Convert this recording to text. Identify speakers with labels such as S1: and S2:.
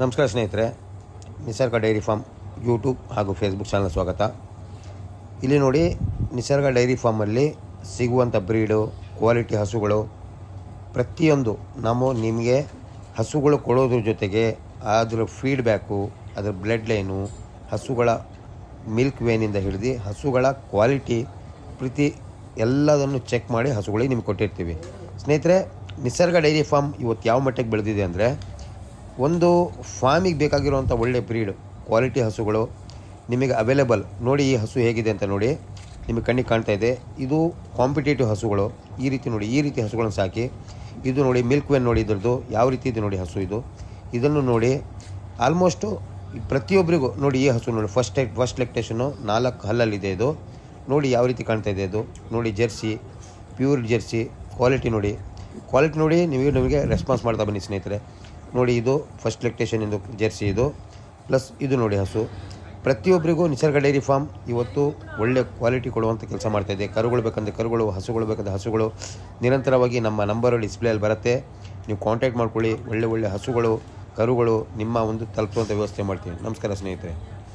S1: ನಮಸ್ಕಾರ ಸ್ನೇಹಿತರೆ, Nisarga dairy farm YouTube ಹಾಗೂ ಫೇಸ್ಬುಕ್ ಚಾನಲ್ ಸ್ವಾಗತ. ಇಲ್ಲಿ ನೋಡಿ, ನಿಸರ್ಗ ಡೈರಿ ಫಾರ್ಮಲ್ಲಿ ಸಿಗುವಂಥ ಬ್ರೀಡು, ಕ್ವಾಲಿಟಿ ಹಸುಗಳು, ಪ್ರತಿಯೊಂದು ನಾವು ನಿಮಗೆ ಹಸುಗಳು ಕೊಡೋದ್ರ ಜೊತೆಗೆ ಅದರ ಫೀಡ್ಬ್ಯಾಕು, ಅದರ ಬ್ಲಡ್ ಲೈನು, ಹಸುಗಳ ಮಿಲ್ಕ್ ವೇನಿಂದ ಹಿಡಿದು ಹಸುಗಳ ಕ್ವಾಲಿಟಿ ಪ್ರೀತಿ ಎಲ್ಲದನ್ನು ಚೆಕ್ ಮಾಡಿ ಹಸುಗಳಿಗೆ ನಿಮ್ಗೆ ಕೊಟ್ಟಿರ್ತೀವಿ. ಸ್ನೇಹಿತರೆ, ನಿಸರ್ಗ ಡೈರಿ ಫಾರ್ಮ್ ಇವತ್ತು ಯಾವ ಮಟ್ಟಕ್ಕೆ ಬೆಳೆದಿದೆ ಅಂದರೆ ಒಂದು ಫಾರ್ಮಿಗೆ ಬೇಕಾಗಿರುವಂಥ ಒಳ್ಳೆ ಬ್ರೀಡ್ ಕ್ವಾಲಿಟಿ ಹಸುಗಳು ನಿಮಗೆ ಅವೈಲೇಬಲ್ ನೋಡಿ ಈ ಹಸು ಹೇಗಿದೆ ಅಂತ ನೋಡಿ, ನಿಮಗೆ ಕಣ್ಣಿಗೆ ಕಾಣ್ತಾ ಇದೆ. ಇದು ಕಾಂಪಿಟೇಟಿವ್ ಹಸುಗಳು. ಈ ರೀತಿ ನೋಡಿ, ಈ ರೀತಿ ಹಸುಗಳನ್ನು ಸಾಕಿ. ಇದು ನೋಡಿ ಮಿಲ್ಕ್ ವೆನ್ ನೋಡಿ ಇದರದ್ದು. ಯಾವ ರೀತಿ ಇದೆ ನೋಡಿ ಹಸು ಇದು. ಇದನ್ನು ನೋಡಿ ಆಲ್ಮೋಸ್ಟು ಪ್ರತಿಯೊಬ್ಬರಿಗೂ ನೋಡಿ ಈ ಹಸು ನೋಡಿ ಫಸ್ಟ್ ಟೈಪ್ ಫಸ್ಟ್ ಲೆಕ್ಟೇಷನು ನಾಲ್ಕು ಹಲ್ಲಲ್ಲಿದೆ ಇದು. ನೋಡಿ ಯಾವ ರೀತಿ ಕಾಣ್ತಾ ಇದೆ ಇದು ನೋಡಿ ಜೆರ್ಸಿ ಪ್ಯೂರ್ ಜೆರ್ಸಿ ಕ್ವಾಲಿಟಿ ನೋಡಿ. ಕ್ವಾಲಿಟಿ ನೋಡಿ ನೀವು ನಿಮಗೆ ರೆಸ್ಪಾನ್ಸ್ ಮಾಡ್ತಾ ಬನ್ನಿ ಸ್ನೇಹಿತರೆ. ನೋಡಿ ಇದು ಫಸ್ಟ್ ಲೆಕ್ಟೇಷನ್ ಇದು ಜೆರ್ಸಿ ಇದು. ಪ್ಲಸ್ ಇದು ನೋಡಿ ಹಸು. ಪ್ರತಿಯೊಬ್ಬರಿಗೂ ನಿಸರ್ಗ ಡೈರಿ ಫಾರ್ಮ್ ಇವತ್ತು ಒಳ್ಳೆ ಕ್ವಾಲಿಟಿ ಕೊಡುವಂಥ ಕೆಲಸ ಮಾಡ್ತಾ ಇದೆ. ಕರುಗಳು ಬೇಕಂದರೆ ಕರುಗಳು, ಹಸುಗಳು ಬೇಕಂದ್ರೆ ಹಸುಗಳು. ನಿರಂತರವಾಗಿ ನಮ್ಮ ನಂಬರು ಡಿಸ್ಪ್ಲೇಯಲ್ಲಿ ಬರುತ್ತೆ. ನೀವು ಕಾಂಟ್ಯಾಕ್ಟ್ ಮಾಡ್ಕೊಳ್ಳಿ. ಒಳ್ಳೆ ಒಳ್ಳೆ ಹಸುಗಳು, ಕರುಗಳು ನಿಮ್ಮ ಒಂದು ತಲುಪುವಂಥ ವ್ಯವಸ್ಥೆ ಮಾಡ್ತೀವಿ ನಮಸ್ಕಾರ ಸ್ನೇಹಿತರೆ.